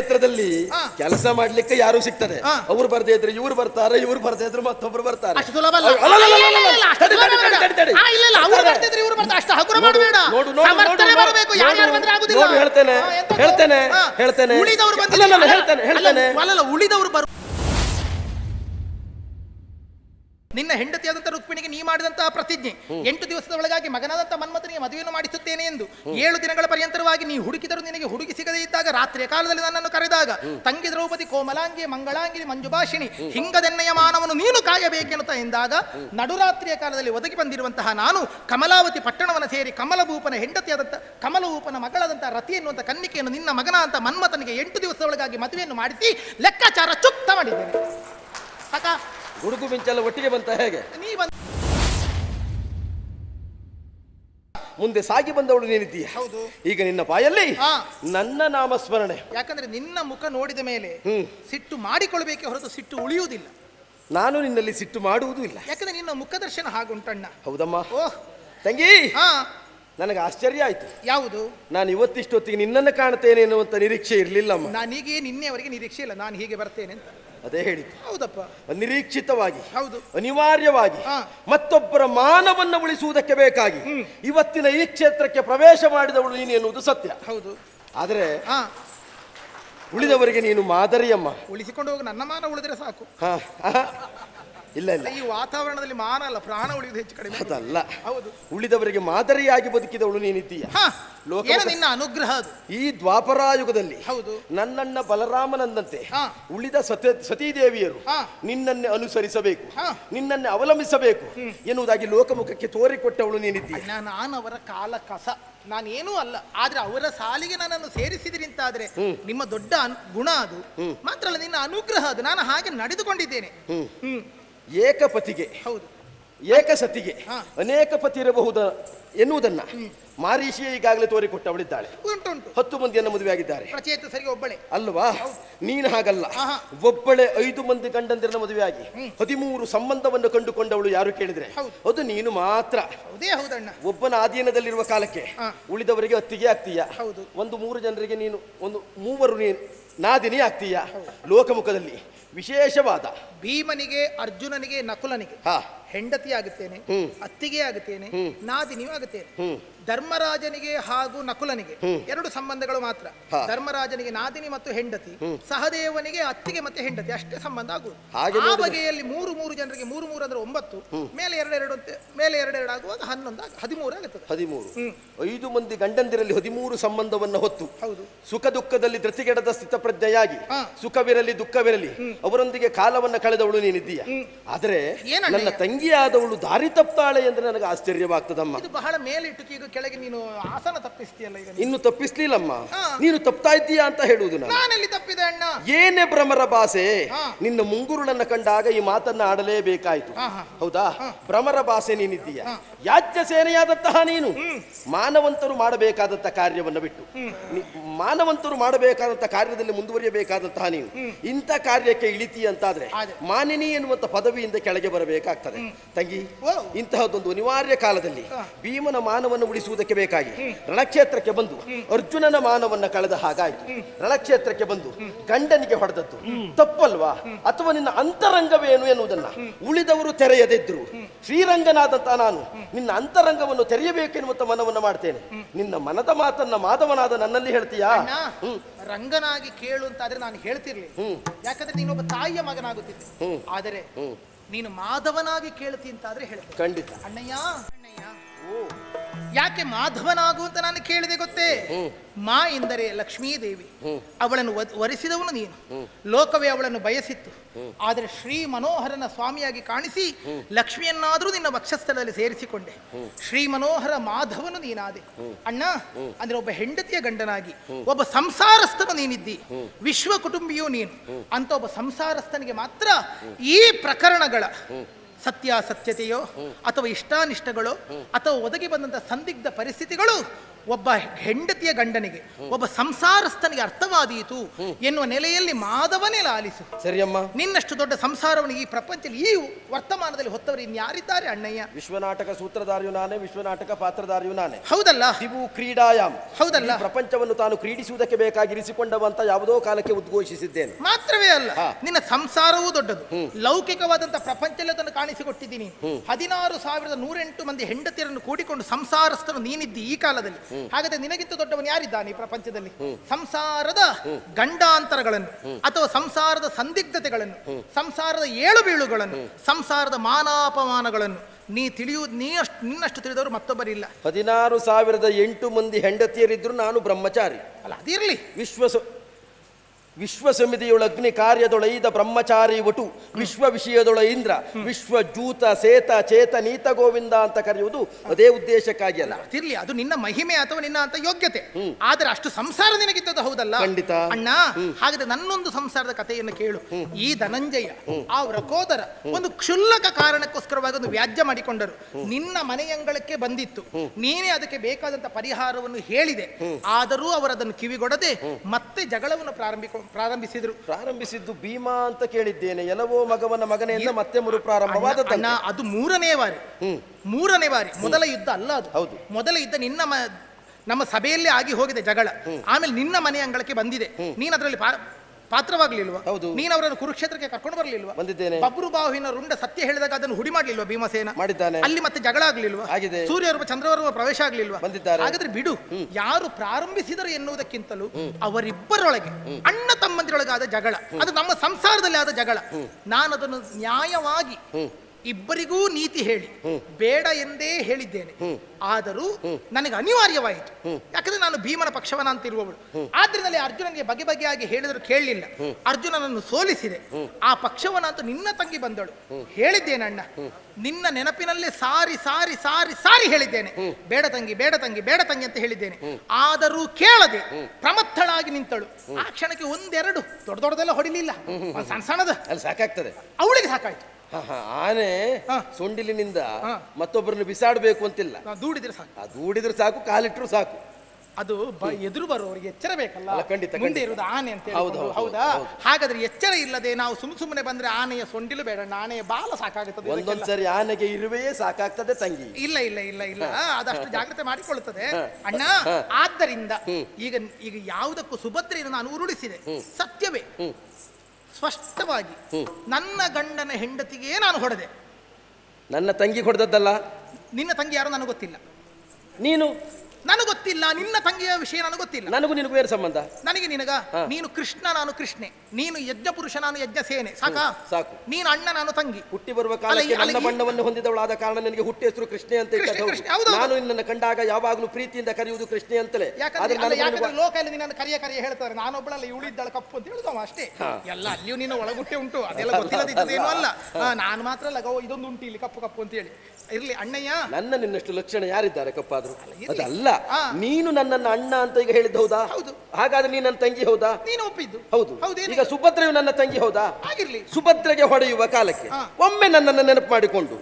ಕ್ಷೇತ್ರದಲ್ಲಿ ಕೆಲಸ ಮಾಡ್ಲಿಕ್ಕೆ ಯಾರು ಸಿಗ್ತದೆ ಹಾ. ಅವ್ರು ಬರ್ದೇ ಇದ್ರೆ ಇವ್ರು ಬರ್ತಾರೆ ಇವ್ರು ಬರ್ದೇ ಇದ್ರೆ ಮತ್ತೊಬ್ರು ಬರ್ತಾರೆ ಅಷ್ಟು ಸುಲಭ ಅಲ್ಲ. ಅಲ್ಲ, ಅಲ್ಲ, ಅಲ್ಲ, ಇಲ್ಲ, ಅಲ್ಲ, ಇಲ್ಲ, ಇಲ್ಲ, ಅಷ್ಟು ತಡಿ, ಸುಲಭ ತಡಿ, ಬೇಡ. ತಡಿ, ತಡಿ. ಆ, ಇಲ್ಲ, ಇಲ್ಲ, ಅವ್ರು. ಬರ್ತಿದ್ರೆ ಇವ್ರು ಬರ್ತಾರೆ. ಅಷ್ಟು ಹಗುರ ನೋಡು, ಮಾಡಬೇಡ. ನೋಡು, ನೋಡು, ಸಮರ್ಥನೆ ನೋಡು, ಬರಬೇಕು. ಯಾರು ಯಾರು ಬಂದ್ರೆ ಆಗುದಿಲ್ಲ. ನೋಡು, ಹೇಳ್ತೇನೆ, ಹಾ? ಹೇಳ್ತೇನೆ, ಹಾ. ಹೇಳ್ತೇನೆ. ಉಳಿದವರು ಅಲ್ಲ, ಬಂದಿಲ್ಲ. ಅಲ್ಲ, ಹೇಳ್ತೇನೆ, ಹೇಳ್ತೇನೆ. ಅಲ್ಲ, ಅಲ್ಲ, ಉಳಿದವರು ಬರು ನಿನ್ನ ಹೆಂಡತಿಯಾದಂತ ರುಕ್ಮಿಣಿಗೆ ನೀ ಮಾಡಿದಂತಹ ಪ್ರತಿಜ್ಞೆ. ಎಂಟು ದಿವಸದ ಒಳಗಾಗಿ ಮಗನಾದಂತ ಮನ್ಮಥನಿಗೆ ಮದುವೆಯನ್ನು ಮಾಡಿಸುತ್ತೇನೆ ಎಂದು. ಏಳು ದಿನಗಳ ಪರ್ಯಂತರವಾಗಿ ನೀ ಹುಡುಕಿದರೂ ನಿನಗೆ ಹುಡುಗಿ ಸಿಗದೇ ಇದ್ದಾಗ ರಾತ್ರಿಯ ಕಾಲದಲ್ಲಿ ನನ್ನನ್ನು ಕರೆದಾಗ ತಂಗಿ ದ್ರೌಪದಿ ಕೋಮಲಾಂಗಿ ಮಂಗಳಾಂಗಿ ಮಂಜುಭಾಷಿಣಿ ಹಿಂಗದೆನ್ನೆಯ ಮಾನವನು ನೀನು ಕಾಯಬೇಕೆನ್ನುತ್ತಾ ಎಂದಾಗ ನಡುರಾತ್ರಿಯ ಕಾಲದಲ್ಲಿ ಒದಗಿ ಬಂದಿರುವಂತಹ ನಾನು ಕಮಲಾವತಿ ಪಟ್ಟಣವನ್ನು ಸೇರಿ ಕಮಲಭೂಪನ ಹೆಂಡತಿಯಾದಂಥ ಕಮಲಭೂಪನ ಮಗಳಾದಂಥ ರತಿ ಎನ್ನುವಂತಹ ಕನ್ನಿಕೆಯನ್ನು ನಿನ್ನ ಮಗನಾದಂಥ ಮನ್ಮಥನಿಗೆ ಎಂಟು ದಿವಸದ ಒಳಗಾಗಿ ಮದುವೆಯನ್ನು ಮಾಡಿಸಿ ಲೆಕ್ಕಾಚಾರ ಚುಕ್ತ ಮಾಡಿದ್ದೇನೆ. ಸಾಕ ಗುಡುಗು ಮಿಂಚೆಲ್ಲ ಒಟ್ಟಿಗೆ ಬಂತ ಹೇಗೆ? ನೀ ಬಂದ ಮುಂದೆ ಸಾಗಿ ಬಂದವಳು ನೀನಿದ್ದೀಯ. ಹೌದು. ಈಗ ನಿನ್ನ ಬಾಯಲ್ಲಿ ಹಾ. ನನ್ನ ನಾಮಸ್ಮರಣೆ. ಯಾಕಂದ್ರೆ ನಿನ್ನ ಮುಖ ನೋಡಿದ ಮೇಲೆ ಹ್ಮ್. ಸಿಟ್ಟು ಮಾಡಿಕೊಳ್ಬೇಕೆ ಹೊರತು ಸಿಟ್ಟು ಉಳಿಯುವುದಿಲ್ಲ. ನಾನು ನಿನ್ನಲ್ಲಿ ಸಿಟ್ಟು ಮಾಡುವುದೂ ಇಲ್ಲ. ಯಾಕಂದ್ರೆ ನಿನ್ನ ಮುಖದರ್ಶನ ಹಾಗುಂಟಣ್ಣ. ಹೌದಮ್ಮ. ಓಹ್ ತಂಗಿ ಹಾ ನನಗೆ ಆಶ್ಚರ್ಯ ಆಯ್ತು. ಯಾವುದು? ನಾನು ಇವತ್ತಿಷ್ಟೊತ್ತಿಗೆ ನಿನ್ನನ್ನು ಕಾಣ್ತೇನೆ ಅನ್ನುವಂತ ನಿರೀಕ್ಷೆ ಇರಲಿಲ್ಲಮ್ಮ. ನಾನೀಗೆ ನಿನ್ನೆವರೆಗೆ ನಿರೀಕ್ಷೆ ಇಲ್ಲ ನಾನು ಹೀಗೆ ಬರ್ತೇನೆ ಅಂತ. ಅದೇ ಹೇಳಿದ್ದು. ಹೌದಪ್ಪ. ಅನಿರೀಕ್ಷಿತವಾಗಿ ಹೌದು. ಅನಿವಾರ್ಯವಾಗಿ. ಮತ್ತೊಬ್ಬರ ಮಾನವನ್ನ ಉಳಿಸುವುದಕ್ಕೆ ಬೇಕಾಗಿ ಇವತ್ತಿನ ಈ ಕ್ಷೇತ್ರಕ್ಕೆ ಪ್ರವೇಶ ಮಾಡಿದವಳು ನೀನು ಎನ್ನುವುದು ಸತ್ಯ. ಹೌದು. ಆದರೆ ಉಳಿದವರಿಗೆ ನೀನು ಮಾದರಿಯಮ್ಮ. ಉಳಿಸಿಕೊಂಡು ಹೋಗಿ ನನ್ನ ಮಾನ ಉಳಿದ್ರೆ ಸಾಕು. ಇಲ್ಲ ಇಲ್ಲ. ಈ ವಾತಾವರಣದಲ್ಲಿ ಮಾನ ಅಲ್ಲ ಪ್ರಾಣ ಉಳಿಯುವುದು ಹೆಚ್ಚು ಕಡಿಮೆ. ಅದಲ್ಲ. ಹೌದು. ಉಳಿದವರಿಗೆ ಮಾದರಿಯಾಗಿ ಬದುಕಿದವಳು ನೀನಿದ್ದೀಯ. ಹಾ ಲೋಕ- ಏನು ನಿನ್ನ ಅನುಗ್ರಹ ಅದು? ಈ ದ್ವಾಪರಾಯುಗದಲ್ಲಿ ಹೌದು. ನನ್ನಣ್ಣ ಬಲರಾಮನಂದಂತೆ ಹಾ. ಉಳಿದ ಸತ ಸತೀದೇವಿಯರು ಹಾ. ನಿನ್ನನ್ನೇ ಅನುಸರಿಸಬೇಕು ಹಾ. ನಿನ್ನನ್ನೇ ಅವಲಂಬಿಸಬೇಕು ಎನ್ನುವುದಾಗಿ ಲೋಕಮುಖಕ್ಕೆ ತೋರಿಕೊಟ್ಟವಳು ನೀನಿದ್ದೀಯ. ಅಣ್ಣ ನಾನು ಅವರ ಕಾಲ ಕಸ. ನಾನೇನೂ ಅಲ್ಲ. ಆದ್ರೆ ಅವರ ಸಾಲಿಗೆ ನನ್ನನ್ನು ಸೇರಿಸಿದಿರಿ ಅಂತಾದ್ರೆ ನಿಮ್ಮ ದೊಡ್ಡ ಅನ್- ಗುಣ ಅದು. ಮಾತ್ರ ಅಲ್ಲ ನಿನ್ನ ಅನುಗ್ರಹ ಅದು. ನಾನು ಹಾಗೆ ನಡೆದುಕೊಂಡಿದ್ದೇನೆ. ಹ್ಮ್. ಏಕಪತಿಗೆ. ಹೌದು. ಏಕಸತಿಗೆ. ಅನೇಕ ಪತಿ ಇರಬಹುದು ಎನ್ನುವುದನ್ನ ಮಾರೀಷಿಯೇ ಈಗಾಗಲೇ ತೋರಿಕೊಟ್ಟವಳಿದ್ದಾಳೆ. ಅವಳಿದ್ದಾಳೆ ಹತ್ತು ಮಂದಿಯನ್ನು ಮದುವೆ ಆಗಿದ್ದಾರೆ ಒಬ್ಬಳೆ. ಅಲ್ವಾ? ನೀನು ಹಾಗಲ್ಲ. ಒಬ್ಬಳೆ ಐದು ಮಂದಿ ಗಂಡಂದಿರನ್ನ ಆಗಿ ಹದಿಮೂರು ಸಂಬಂಧವನ್ನು ಕಂಡುಕೊಂಡವಳು ಯಾರು ಕೇಳಿದ್ರೆ? ಅದು ನೀನು ಮಾತ್ರ. ಒಬ್ಬನ ಅಧೀನದಲ್ಲಿರುವ ಕಾಲಕ್ಕೆ. ಉಳಿದವರಿಗೆ ಅತ್ತಿಗೆ ಆಗ್ತೀಯ ಹೌದು. ಒಂದು ಮೂರು ಜನರಿಗೆ ನೀನು ಒಂದು ಮೂವರು ನೀನು ನಾದಿನಿ ಆಗ್ತೀಯ ಲೋಕಮುಖದಲ್ಲಿ. ವಿಶೇಷವಾದ. ಭೀಮನಿಗೆ ಅರ್ಜುನನಿಗೆ ನಕುಲನಿಗೆ ಹಾ. ಹೆಂಡತಿ ಆಗುತ್ತೇನೆ ಹ್ಮ್. ಅತ್ತಿಗೆ ಆಗುತ್ತೇನೆ ನಾದಿನಿಯೂ ಆಗುತ್ತೇನೆ ಹ್ಮ್. ಧರ್ಮರಾಜನಿಗೆ ಹಾಗೂ ನಕುಲನಿಗೆ ಎರಡು ಸಂಬಂಧಗಳು ಮಾತ್ರ. ಧರ್ಮರಾಜನಿಗೆ ನಾದಿನಿ ಮತ್ತು ಹೆಂಡತಿ ಸಹದೇವನಿಗೆ ಅತ್ತಿಗೆ ಮತ್ತೆ ಹೆಂಡತಿ ಅಷ್ಟೇ ಸಂಬಂಧ ಆಗುವುದು. ಹಾಗೆ ಆ ಬಗೆಯಲ್ಲಿ ಮೂರು ಮೂರು ಜನರಿಗೆ ಮೂರು ಮೂರು ಅಂದ್ರೆ ಒಂಬತ್ತು ಮೇಲೆ ಎರಡೆರಡು ಮೇಲೆ ಎರಡೆರಡು ಆಗುವಾಗ ಹನ್ನೊಂದು ಆಗ ಹದಿಮೂರು ಆಗುತ್ತದೆ. ಹದಿಮೂರು. ಐದು ಮಂದಿ ಗಂಡಂದಿರಲ್ಲಿ ಹದಿಮೂರು ಸಂಬಂಧವನ್ನು ಹೊತ್ತು ಹೌದು. ಸುಖ ದುಃಖದಲ್ಲಿ ಧೃತಿಗೆಡದ ಸ್ಥಿತಪ್ರಜ್ಞೆಯಾಗಿ. ಸುಖವಿರಲಿ ದುಃಖವಿರಲಿ ಅವರೊಂದಿಗೆ ಕಾಲವನ್ನ ಕಳೆದವಳು ನೀನಿದ್ದೀಯ? ಆದರೆ ನನ್ನ ತಂಗಿಯಾದವಳು ದಾರಿ ತಪ್ತಾಳೆ ಅಂದ್ರೆ ನನಗೆ ಆಶ್ಚರ್ಯವಾಗ್ತದಮ್ಮ. ಬಹಳ ಮೇಲಿಟ್ಟು ಈಗ ಕೆಳಗೆ ನೀನು ಆಸನ ತಪ್ಪಿಸ್ತೀಯಲ್ಲ ಈಗ ಇನ್ನು ತಪ್ಪಿಸ್ಲಿಲ್ಲಮ್ಮ. ನೀನು ತಪ್ತಾ ಇದ್ದೀಯಾ ಅಂತ ಹೇಳುವುದು ನಾನು. ನಾನೆಲ್ಲಿ ತಪ್ಪಿದೆ ಅಣ್ಣ? ಏನೇ ಭ್ರಮರ ಭಾಷೆ ನಿನ್ನ ಮುಂಗುರುಳನ್ನ ಕಂಡಾಗ ಈ ಮಾತನ್ನ ಆಡಲೇಬೇಕಾಯ್ತು. ಹೌದಾ? ಭ್ರಮರ ಭಾಷೆ ನೀನಿದ್ದೀಯ? ಯಾಜ್ಯ ಸೇನೆಯಾದಂತಹ ನೀನು. ಮಾನವಂತರು ಮಾಡಬೇಕಾದಂತಹ ಕಾರ್ಯವನ್ನು ಬಿಟ್ಟು. ಮಾನವಂತರು ಮಾಡಬೇಕಾದಂತ ಕಾರ್ಯದಲ್ಲಿ ಮುಂದುವರಿಯಬೇಕಾದಂತಹ ನೀನು. ಇಂಥ ಕಾರ್ಯಕ್ಕೆ ಇಳಿತೀಯ ಅಂತಾದ್ರೆ. ಮಾನಿನಿ ಎನ್ನುವಂತ ಪದವಿಯಿಂದ ಕೆಳಗೆ ಬರಬೇಕಾಗ್ತದೆ. ತಂಗಿ ಇಂತಹದ್ದೊಂದು ಇಂತಹದೊಂದು ಅನಿವಾರ್ಯ ಕಾಲದಲ್ಲಿ ಭೀಮನ ಮಾನವನ್ನು ಉಳಿಸುವುದಕ್ಕೆ ಬೇಕಾಗಿ ರಣಕ್ಷೇತ್ರಕ್ಕೆ ಬಂದು ಅರ್ಜುನನ ಮಾನವನ್ನ ಕಳೆದ ಹಾಗಾಗಿ ರಣಕ್ಷೇತ್ರಕ್ಕೆ ಬಂದು ಗಂಡನಿಗೆ ಹೊಡೆದದ್ದು. ತಪ್ಪಲ್ವಾ? ಅಥವಾ ನಿನ್ನ ಅಂತರಂಗವೇನು ಎನ್ನುವುದನ್ನ? ಉಳಿದವರು ತೆರೆಯದಿದ್ರು. ಶ್ರೀರಂಗನಾದಂತ ನಾನು ನಿನ್ನ ಅಂತರಂಗವನ್ನು ತೆರೆಯಬೇಕೆನ್ನುವಂತ ಮನವನ್ನ ಮಾಡ್ತೇನೆ. ನಿನ್ನ ಮನದ ಮಾತನ್ನ ಮಾಧವನಾದ ನನ್ನಲ್ಲಿ ಹೇಳ್ತೀಯಾ? ರಂಗನಾಗಿ ಕೇಳು ಅಂತ ಆದ್ರೆ ನಾನು ಹೇಳ್ತಿರ್ಲಿ. ಯಾಕಂದ್ರೆ ನೀನೊಬ್ಬ ತಾಯಿಯ ಮಗನಾಗುತ್ತಿದ್ದೆ. ಆದರೆ ನೀನು ಮಾಧವನಾಗಿ ಕೇಳ್ತಿ ಅಂತಾದ್ರೆ ಹೇಳ್ತೀನಿ. ಖಂಡಿತ. ಅಣ್ಣಯ್ಯ ಅಣ್ಣಯ್ಯ. ಯಾಕೆ ಮಾಧವನಾಗು ಅಂತ ನಾನು ಕೇಳಿದೆ ಗೊತ್ತೇ? ಮಾ ಎಂದರೆ ಲಕ್ಷ್ಮೀದೇವಿ. ಅವಳನ್ನು ವರಿಸಿದವನು ನೀನು. ಲೋಕವೇ ಅವಳನ್ನು ಬಯಸಿತ್ತು. ಆದರೆ ಶ್ರೀ ಮನೋಹರನ ಸ್ವಾಮಿಯಾಗಿ ಕಾಣಿಸಿ ಲಕ್ಷ್ಮಿಯನ್ನಾದರೂ ನಿನ್ನ ವಕ್ಷಸ್ಥಳದಲ್ಲಿ ಸೇರಿಸಿಕೊಂಡೆ. ಶ್ರೀ ಮನೋಹರ ಮಾಧವನು ನೀನಾದೆ. ಅಣ್ಣ ಅಂದ್ರೆ ಒಬ್ಬ ಹೆಂಡತಿಯ ಗಂಡನಾಗಿ. ಒಬ್ಬ ಸಂಸಾರಸ್ಥನು ನೀನಿದ್ದಿ. ವಿಶ್ವ ಕುಟುಂಬಿಯೂ ನೀನು. ಅಂತ ಒಬ್ಬ ಸಂಸಾರಸ್ಥನಿಗೆ ಮಾತ್ರ ಈ ಪ್ರಕರಣಗಳ ಸತ್ಯಾಸತ್ಯತೆಯೋ ಅಥವಾ ಇಷ್ಟಾನಿಷ್ಟಗಳೋ ಅಥವಾ ಒದಗಿ ಬಂದಂಥ ಸಂದಿಗ್ಧ ಪರಿಸ್ಥಿತಿಗಳು ಒಬ್ಬ ಹೆಂಡತಿಯ ಗಂಡನಿಗೆ ಒಬ್ಬ ಸಂಸಾರಸ್ಥನಿಗೆ ಅರ್ಥವಾದೀತು ಎನ್ನುವ ನೆಲೆಯಲ್ಲಿ ಮಾಧವನೇ ಲಾಲಿಸು. ಸರಿಯಮ್ಮ. ನಿನ್ನಷ್ಟು ದೊಡ್ಡ ಸಂಸಾರವನ್ನು ಈ ಪ್ರಪಂಚದಲ್ಲಿ ಈ ವರ್ತಮಾನದಲ್ಲಿ ಹೊತ್ತವರು ಇನ್ಯಾರಿದ್ದಾರೆ ಅಣ್ಣಯ್ಯ? ವಿಶ್ವನಾಟಕ ಸೂತ್ರಧಾರಿಯು ನಾನೇ ವಿಶ್ವನಾಟಕ ಪಾತ್ರಧಾರಿಯು ನಾನೇ. ಹೌದಲ್ಲ? ಇವು ಕ್ರೀಡಾಯಾಮ್. ಹೌದಲ್ಲ? ಪ್ರಪಂಚವನ್ನು ತಾನು ಕ್ರೀಡಿಸುವುದಕ್ಕೆ ಬೇಕಾಗಿರಿಸಿಕೊಂಡವಂತ ಯಾವುದೋ ಕಾಲಕ್ಕೆ ಉದ್ಘೋಷಿಸಿದ್ದೇನೆ. ಮಾತ್ರವೇ ಅಲ್ಲ ನಿನ್ನ ಸಂಸಾರವೂ ದೊಡ್ಡದು. ಲೌಕಿಕವಾದಂತ ಪ್ರಪಂಚದಲ್ಲಿ ಅದನ್ನು ಕಾಣಿಸಿಕೊಟ್ಟಿದ್ದೀನಿ. ಹದಿನಾರು ಸಾವಿರದ ನೂರೆಂಟು ಮಂದಿ ಹೆಂಡತಿಯರನ್ನು ಕೂಡಿಕೊಂಡು ಸಂಸಾರಸ್ಥರು ನೀನಿದ್ದಿ ಈ ಕಾಲದಲ್ಲಿ. ಹಾಗಾದ್ರೆ ನಿನಗಿಂತ ದೊಡ್ಡವನು ಯಾರಿದ್ದಾನೆ ಈ ಪ್ರಪಂಚದಲ್ಲಿ? ಸಂಸಾರದ ಗಂಡಾಂತರಗಳನ್ನು ಅಥವಾ ಸಂಸಾರದ ಸಂದಿಗ್ಧತೆಗಳನ್ನು ಸಂಸಾರದ ಏಳು ಬೀಳುಗಳನ್ನು ಸಂಸಾರದ ಮಾನಾಪಮಾನಗಳನ್ನು ನೀ ತಿಳಿಯು ನೀ ಅಷ್ಟು ನಿನ್ನಷ್ಟು ತಿಳಿದವರು ಮತ್ತೊಬ್ಬರಿಲ್ಲ. ಹದಿನಾರು ಸಾವಿರದ ಎಂಟು ಮಂದಿ ಹೆಂಡತಿಯರಿದ್ರು ನಾನು ಬ್ರಹ್ಮಚಾರಿ. ಅಲ್ಲ ಅದಿರಲಿ. ವಿಶ್ವ ವಿಶ್ವ ಸಮಿತಿಯೊಳ ಅಗ್ನಿ ಕಾರ್ಯದೊಳೈದ ಬ್ರಹ್ಮಚಾರಿ ಒಟು ವಿಶ್ವ ವಿಷಯದೊಳ ಇಂದ್ರ ವಿಶ್ವ ಜೂತ ಸೇತ ಚೇತ ನೀತ ಗೋವಿಂದ ಅಂತ ಕರೆಯುವುದು ಅದೇ ಉದ್ದೇಶಕ್ಕಾಗಿ ಅಲ್ಲ. ತಿರ್ಲಿ ಅದು ನಿನ್ನ ಮಹಿಮೆ ಅಥವಾ ನಿನ್ನ ಅಂತ ಯೋಗ್ಯತೆ. ಆದ್ರೆ ಅಷ್ಟು ಸಂಸಾರ ನಿನಗಿದ್ದದ್ದು ಹೌದಲ್ಲ? ಖಂಡಿತ. ಅಣ್ಣ ಹಾಗಾದ್ರೆ ನನ್ನೊಂದು ಸಂಸಾರದ ಕಥೆಯನ್ನು ಕೇಳು. ಈ ಧನಂಜಯ ಆ ವ್ರಕೋದರ ಒಂದು ಕ್ಷುಲ್ಲಕ ಕಾರಣಕ್ಕೋಸ್ಕರವಾಗಿ ಒಂದು ವ್ಯಾಜ್ಯ ಮಾಡಿಕೊಂಡರು. ನಿನ್ನ ಮನೆಯಂಗಳಕ್ಕೆ ಬಂದಿತ್ತು. ನೀನೇ ಅದಕ್ಕೆ ಬೇಕಾದಂತ ಪರಿಹಾರವನ್ನು ಹೇಳಿದೆ. ಆದರೂ ಅವರದನ್ನು ಕಿವಿಗೊಡದೆ ಮತ್ತೆ ಜಗಳವನ್ನು ಪ್ರಾರಂಭಿಕ ಪ್ರಾರಂಭಿಸಿದರು. ಪ್ರಾರಂಭಿಸಿದ್ದು ಭೀಮಾ ಅಂತ ಕೇಳಿದ್ದೇನೆ. ಎಲ್ಲವೋ ಮಗವನ ಮಗನೆಯಿಂದ ಮತ್ತೆ ಮುರು ಪ್ರಾರಂಭವಾದ ಅಣ್ಣ ಅದು ಮೂರನೇ ಬಾರಿ. ಹ್ಮ್. ಮೂರನೇ ಬಾರಿ. ಮೊದಲ ಯುದ್ಧ ಅಲ್ಲ ಅದು. ಹೌದು. ಮೊದಲ ಯುದ್ಧ ನಿನ್ನ ಮ- ನಮ್ಮ ಸಭೆಯಲ್ಲೇ ಆಗಿ ಹೋಗಿದೆ ಜಗಳ. ಆಮೇಲೆ ನಿನ್ನ ಮನೆ ಅಂಗಳಕ್ಕೆ ಬಂದಿದೆ. ನೀನ್ ಅದರಲ್ಲಿ ಪಾತ್ರವಾಗ್ಲಿಲ್ವಾ? ಹೌದು. ನೀನು ಅವರನ್ನು ಕುರುಕ್ಷೇತ್ರಕ್ಕೆ ಕರ್ಕೊಂಡು ಬರಲಿಲ್ವಾ? ಬಂದಿದ್ದೇನೆ. ಬಬ್ರು ಬಾಹುವಿನ ರುಂಡ ಸತ್ಯ ಹೇಳಿದಾಗ ಅದನ್ನು ಹುಡಿ ಮಾಡ್ಲಿಲ್ವಾ ಭೀಮಸೇನ? ಮಾಡಿದ್ದಾನೆ. ಅಲ್ಲಿ ಮತ್ತೆ ಜಗಳ ಆಗ್ಲಿಲ್ವಾ? ಆಗಿದೆ. ಸೂರ್ಯವರ್ಮ ಚಂದ್ರವರ್ಮ ಪ್ರವೇಶ ಆಗ್ಲಿಲ್ವಾ? ಬಂದಿದ್ದಾರೆ. ಹಾಗಾದ್ರೆ ಬಿಡು. ಯಾರು ಪ್ರಾರಂಭಿಸಿದರು ಎನ್ನುವುದಕ್ಕಿಂತಲೂ ಅವರಿಬ್ಬರೊಳಗೆ ಅಣ್ಣ ತಮ್ಮಂದಿರೊಳಗಾದ ಜಗಳ ಅದು ನಮ್ಮ ಸಂಸಾರದಲ್ಲಿ ಆದ ಜಗಳ. ನಾನು ಅದನ್ನು ನ್ಯಾಯವಾಗಿ ಇಬ್ಬರಿಗೂ ನೀತಿ ಹೇಳಿ. ಬೇಡ ಎಂದೇ ಹೇಳಿದ್ದೇನೆ. ಆದರೂ ನನಗೆ ಅನಿವಾರ್ಯವಾಯಿತು. ಯಾಕಂದ್ರೆ ನಾನು ಭೀಮನ ಪಕ್ಷವನ ಅಂತ ಇರುವವಳು. ಆದ್ರಿಂದಲೇ ಅರ್ಜುನನಿಗೆ ಬಗೆ ಬಗೆಯಾಗಿ ಹೇಳಿದ್ರು ಕೇಳಲಿಲ್ಲ. ಅರ್ಜುನನನ್ನು ಸೋಲಿಸಿದೆ. ಆ ಪಕ್ಷವನ ಅಂತ ನಿನ್ನ ತಂಗಿ ಬಂದಳು. ಹೇಳಿದ್ದೇನೆ ಅಣ್ಣ. ನಿನ್ನ ನೆನಪಿನಲ್ಲೇ ಸಾರಿ ಸಾರಿ ಸಾರಿ ಸಾರಿ ಹೇಳಿದ್ದೇನೆ. ಬೇಡ ತಂಗಿ ಬೇಡ ತಂಗಿ ಬೇಡ ತಂಗಿ ಅಂತ ಹೇಳಿದ್ದೇನೆ. ಆದರೂ ಕೇಳದೆ ಪ್ರಮತ್ತಳಾಗಿ ನಿಂತಳು. ಆ ಕ್ಷಣಕ್ಕೆ ಒಂದೆರಡು ದೊಡ್ಡ ದೊಡ್ಡದೆಲ್ಲ ಹೊಡಿಲಿಲ್ಲ. ಸಣ್ಣ ಸಣ್ಣದ. ಸಾಕಾಗ್ತದೆ. ಅವಳಿಗೆ ಸಾಕಾಯ್ತು. ಆನೆ. ಸೊಂಡಿಲಿನಿಂದ. ಮತ್ತೊಬ್ಬರನ್ನು ಬಿಸಾಡಬೇಕು ಅಂತಿಲ್ಲ. ದೂಡಿದ್ರೆ ಸಾಕು. ದೂಡಿದ್ರೆ ಹೂಡಿದ್ರೆ ಸಾಕು ಕಾಲಿಟ್ರು ಸಾಕು. ಅದು ಎದುರು ಬರುವವರಿಗೆ ಎಚ್ಚರ ಬೇಕಲ್ಲ? ಖಂಡಿತ, ಮುಂದೆ ಇರುವುದು ಆನೆ ಅಂತ ಹೌದು, ಹೌದಾ ಹಾಗಾದ್ರೆ ಎಚ್ಚರ ಇಲ್ಲದೆ ನಾವು ಸುಮ್ ಸುಮ್ಮನೆ ಬಂದ್ರೆ ಆನೆಯ ಸೊಂಡಿಲು ಬೇಡ ಆನೆಯ ಬಾಲ ಸಾಕಾಗುತ್ತದೆ ಒಂದೊಂದ್ಸರಿ ಆನೆಗೆ ಇರುವೆಯೇ ಸಾಕಾಗ್ತದೆ ತಂಗಿ. ಇಲ್ಲ ಇಲ್ಲ ಇಲ್ಲ ಇಲ್ಲ. ಅದಷ್ಟು ಜಾಗ್ರತೆ ಮಾಡಿಕೊಳ್ಳುತ್ತದೆ. ಅಣ್ಣ ಆದ್ದರಿಂದ ಈಗ ಈಗ ಯಾವುದಕ್ಕೂ ಸುಭದ್ರೆಯನ್ನು ನಾನು ಉರುಳಿಸಿದೆ. ಸತ್ಯವೇ. ಸ್ಪಷ್ಟವಾಗಿ ನನ್ನ ಗಂಡನ ಹೆಂಡತಿಗೆ ನಾನು ಹೊಡೆದೆ. ನನ್ನ ತಂಗಿ ಹೊಡೆದದ್ದಲ್ಲ? ನಿನ್ನ ತಂಗಿ ಯಾರು ನನಗೆ ಗೊತ್ತಿಲ್ಲ. ನೀನು? ನನಗೆ ಗೊತ್ತಿಲ್ಲ ನಿನ್ನ ತಂಗಿಯ ವಿಷಯ ನನಗೆ ಗೊತ್ತಿಲ್ಲ. ನನಗೂ ನಿನಗೂ ಏನು ಸಂಬಂಧ? ನನಗೆ ನಿನಗ ನೀನು ಕೃಷ್ಣ ನಾನು ಕೃಷ್ಣೆ. ನೀನು ಯಜ್ಞ ಪುರುಷ ನಾನು ಯಜ್ಞ ಸೇನೆ. ಸಾಕಾ? ಸಾಕು. ನೀನು ಅಣ್ಣ ನಾನು ತಂಗಿ. ಹುಟ್ಟಿ ಬರುವ ಕಾಲ ಕಾಲಕ್ಕೆ ಹೊಂದಿದವಳು ಅಲ್ಲ, ನನ್ನ ಈ- ಬಣ್ಣವನ್ನು ಹೊಂದಿದವಳಾದ ಕಾರಣ ನಿನಗೆ ಹುಟ್ಟಿ ಹೆಸರು ಕೃಷ್ಣೆ ಅಂತ ಇಟ್ಟದ್ದು ಕೃಷ್ಣೆ, ಹೌದು. ಕೃಷ್ಣೆ, ಹೌದು, ಹೌದು. ನಾನು ನಿನ್ನನ್ನು ಕಂಡಾಗ ಯಾವಾಗಲೂ ಪ್ರೀತಿಯಿಂದ ಕರೆಯುವುದು ಕೃಷ್ಣೆ ಅಂತಲೇ. ಯಾಕಂದ್ರೆ ಆದ್ರೆ ಅಲ್ಲ, ನನಗೂ ಯಾಕಂದ್ರೆ ನಿನಗೂ- ಲೋಕ ನಿನ್ನನ್ನು ಕರಿಯ ಕರಿಯ ಹೇಳ್ತಾರೆ. ನಾನೊಬ್ಬಳಲ್ಲ ಇವಳಿದ್ದಾಳೆ ಕಪ್ಪು ಅಂತ ಹೇಳುದು ಅವ ಅಷ್ಟೇ ಎಲ್ಲ ಅಲ್ಲಿಯೂ ನಿನ್ನ ಒಳಗುಟ್ಟೆ ಉಂಟು. ಅದೆಲ್ಲ ಗೊತ್ತಿಲ್ಲದಿದ್ದೇನು ಅಲ್ಲ ಆ, ನಾನು ಮಾತ್ರ ಅಲ್ಲ ಗೋ ಇದೊಂದು ಉಂಟು ಇಲ್ಲಿ ಕಪ್ಪು ಕಪ್ಪು ಅಂತ ಹೇಳಿ. ಇರ್ಲಿ ಅಣ್ಣಯ್ಯ. ನನ್ನ ನಿನ್ನಷ್ಟು ಲಕ್ಷಣ ಯಾರಿದ್ದಾರೆ ಕಪ್ಪಾದ್ರು. ಅದಲ್ಲ ಆ. ನೀನು ನನ್ನನ್ನ ಅಣ್ಣ ಅಂತ ಈಗ ಹೇಳಿದ್ದು ಹೌದಾ? ಹೌದು. ಹಾಗಾದ್ರೆ ನೀನು ನನ್ನ ತಂಗಿ ಹೌದಾ? ನೀನು ಒಪ್ಪಿದ್ದು. ಹೌದು. ಹೌದು ಈಗ ಸುಭದ್ರೆಯು ನನ್ನ ತಂಗಿ ಹೌದಾ? ಆಗಿರ್ಲಿ. ಸುಭದ್ರೆಗೆ ಹೊಡೆಯುವ ಕಾಲಕ್ಕೆ ಒಮ್ಮೆ ನನ್ನನ್ನು ನೆನಪು ಮಾಡಿಕೊಂಡು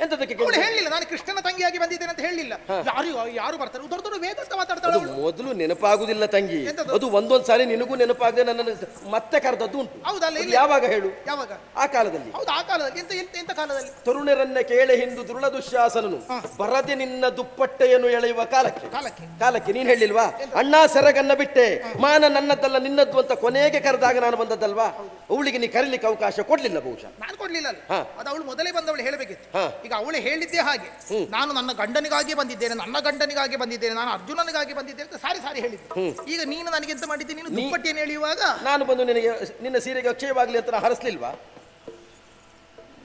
ಎಂತದಕ್ಕೆ ಅವಳು? ಹೇಳಿಲ್ಲ ನಾನು ಕೃಷ್ಣನ ತಂಗಿಯಾಗಿ ಬಂದಿದ್ದೇನೆ ಅಂತ ಹೇಳಿಲ್ಲ. ಯಾರು ಯಾರು ಬರ್ತಾರೆ? ದೊಡ್ಡ ದೊಡ್ಡ ವೇದಸ್ಥ ಮಾತಾಡ್ತಾಳೆ ಅದು ಅವಳು. ಮೊದಲು ನೆನಪಾಗುದಿಲ್ಲ ತಂಗಿ. ಎಂತದು? ಅದು ಒಂದೊಂದ್ ಸಾರಿ ನಿನಗೂ ನೆನಪಾಗದೆ ನನ್ನನ್ನು ಮತ್ತೆ ಕರೆದದ್ದು ಉಂಟು. ಹೌದಲ್ಲ ಅದು ಇಲ್ಲ ಯಾವಾಗ ಹೇಳು? ಯಾವಾಗ? ಆ ಕಾಲದಲ್ಲಿ. ಹೌದು ಆ ಕಾಲದಲ್ಲಿ? ಎಂತ ಎಂತ ಎಂತ ಕಾಲದಲ್ಲಿ? ತರುಣರನ್ನ ಕೇಳೆ ಹಿಂದು ದುರುಳ ದುಶ್ಯಾಸನನು. ಬರದೆ ನಿನ್ನ ದುಪ್ಪಟ್ಟೆಯನ್ನು ಎಳೆಯುವ ಕಾಲಕ್ಕೆ. ಕಾಲಕ್ಕೆ? ಕಾಲಕ್ಕೆ ನೀನ್ ಹೇಳಿಲ್ವಾ? ಅಣ್ಣ ಸೆರಗನ್ನ ಬಿಟ್ಟೆ. ಮಾನ ನನ್ನದ್ದಲ್ಲ ನಿನ್ನದ್ದು ಅಂತ ಕೊನೆಗೆ ಕರೆದಾಗ ನಾನು ಬಂದದ್ದಲ್ವಾ? ಅವಳಿಗೆ ನೀ ಕರೀಲಿಕ್ಕೆ ಅವಕಾಶ ಕೊಡ್ಲಿಲ್ಲ ಬಹುಶಃ. ನಾನು ಕೊಡ್ಲಿಲ್ಲ ಅಲ್ಲ. ಹಾ. ಅದು ಅವಳು ಮೊದಲೇ ಬಂದವಳು ಹೇಳಬೇಕಿತ್ತು. ಹಾ. ಈಗ ಅವಳು ಹೇಳಿದ್ದೇ ಹಾಗೆ. ನಾನು ನನ್ನ ಗಂಡನಿಗಾಗಿ ಬಂದಿದ್ದೇನೆ ನನ್ನ ಗಂಡನಿಗಾಗಿ ಬಂದಿದ್ದೇನೆ ನಾನು ಅರ್ಜುನನಿಗಾಗಿ ಬಂದಿದ್ದೇನೆ ಅಂತ ಸಾರಿ ಸಾರಿ ಹೇಳಿದ್ದೆ. ಈಗ ನೀನು ನನಗೆ ಎಂತ ಮಾಡಿದ್ದೆ? ನೀನು ದುಪ್ಪಟ್ಟಿಯನ್ನು ಹೇಳುವಾಗ ನಾನು ಬಂದು ನಿನಗೆ ನಿನ್ನ ಸೀರೆಗೆ ಅಕ್ಷಯವಾಗಲಿ ಅಂತ ಹರಸ್ಲಿಲ್ವಾ?